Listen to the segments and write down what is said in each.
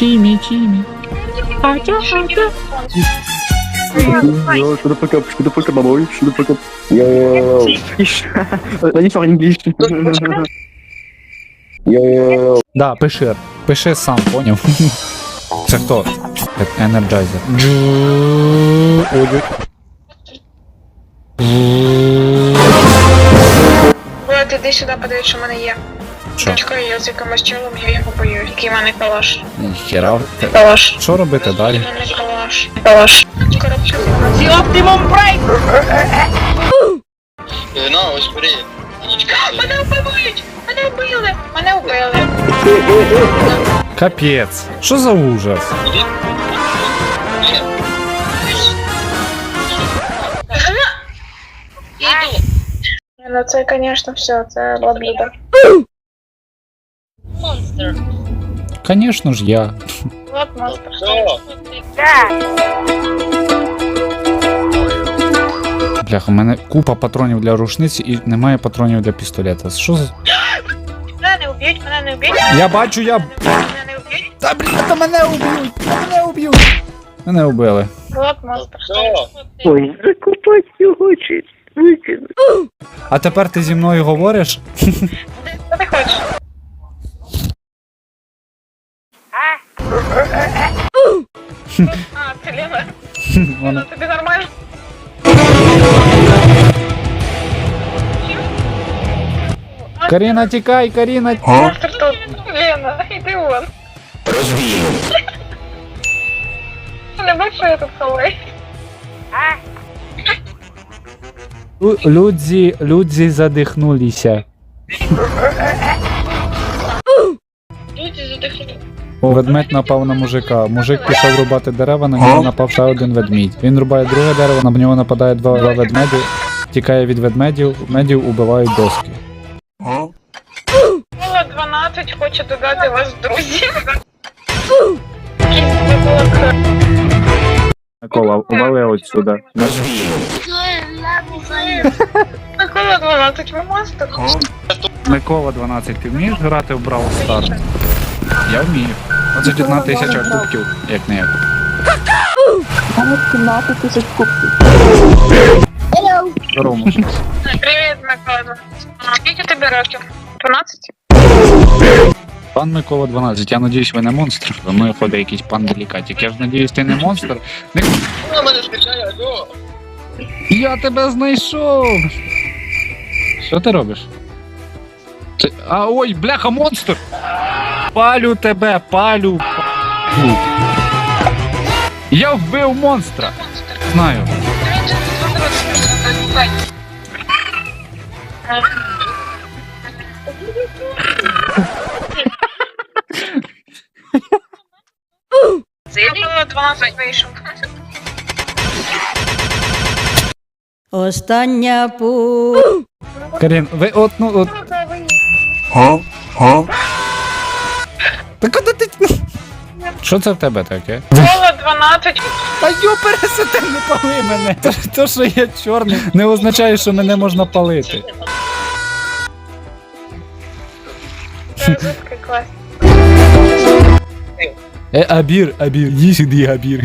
Чимі, чимі. Ача, ача. Yo, shut the fuck up, shut the fuck up, my boy, shut the fuck up. Yo, yo, yo. I need for English. Yo, yo, yo. Да, пиши. Пиши сам, поняв? Це хто? Так, Energizer. Ой, Влад, іди сюди, подивись, що в мене є. Що? Чекай, я з якимось тілом, я його боюсь. Який в мене калаш. Хера. Ти- Калаш. Що робити далі? Калаш. Калаш. Коробчик. На, ось бери. Мене вбивають! Мене вбили! Мене вбили! Капець. Що за ужас? Ну це, звісно, все, це лабіда. Конечно ж я. Влад монстр. Що? Бляха, у мене купа патронів для рушниці і немає патронів для пістолета. Що за. Мене не вб'ють, мене не вб'ють, Я бачу, я. мене не вб'ють. Та блін, та мене уб'ють! Мене уб'ють! Мене убили. Ой, закопать його чи викинути. А тепер ти зі мною говориш? А, це Лена. Вона- Тобі нормально? Каріна, тікай, Каріна! Монстр тут. Лена, іди вон. Не бачиш, що я тут ховаю? Лю- Людзі, людзі задихнулися. Люди задихнули. Ведмедь напав на мужика. Мужик пішов рубати дерева, на нього напав ще один ведмідь. Він рубає друге дерево, на нього нападає два, два ведмеді, тікає від ведмедів, медів убивають доски. Мила 12 хоче додати вас в друзі. Микола, ували отсюда. Микола 12, ви монстр. Микола 12, ти вмієш грати в Brawl Stars? Я вмію. Оце 15 тисяча кубків, як не як. Здорово, мужик. Привіт, Микола 12. Скільки тобі років? 12? Пан Микола 12, я надіюсь, ви не монстр. За мною ходить якийсь пан делікатик. Я ж надіюсь, ти не монстр. Не... Я тебе знайшов! Що ти робиш? Ти... А ой, бляха, монстр! Палю тебе, палю. палю. Я вбив монстра! Знаю. Микола 12 вийшов. Остання пу. Карін, ви от, ну, от. Та куди ти? Що це в тебе таке? Микола 12. Та йо, пересете, не пали мене. То, то, що я чорний, не означає, що мене можна палити. Клас. Е, Абір, Абір, іди сюди, Абір.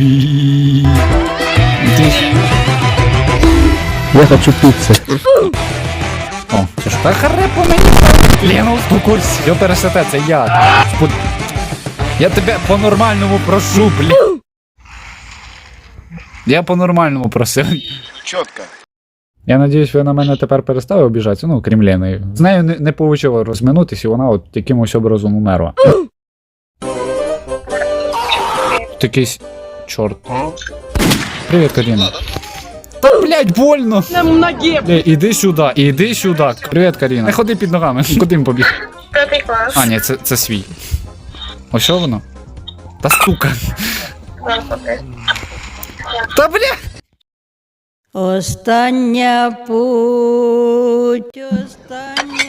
Я хочу пиццы. О, це ж так харе по мені. Лена, успокойся. Йо, пересете, це я. Спод- Я тебе по-нормальному прошу, бля. Я по-нормальному просив. Чітко. Я надіюсь, ви на мене тепер перестали обіжатися, ну, крім Лени. З нею не, не вийшло розминутися, і вона от якимось образом умерла. Такийсь чорт. Привіт, Каріна. Та, блядь, больно. Бля, іди сюди, іди сюди. Привіт, Каріна. Не ходи під ногами. Куди він побіг? П'ятий клас. А, ні, це, це свій. Ось що воно? Та окей. Та бля. Остання путь. Остання.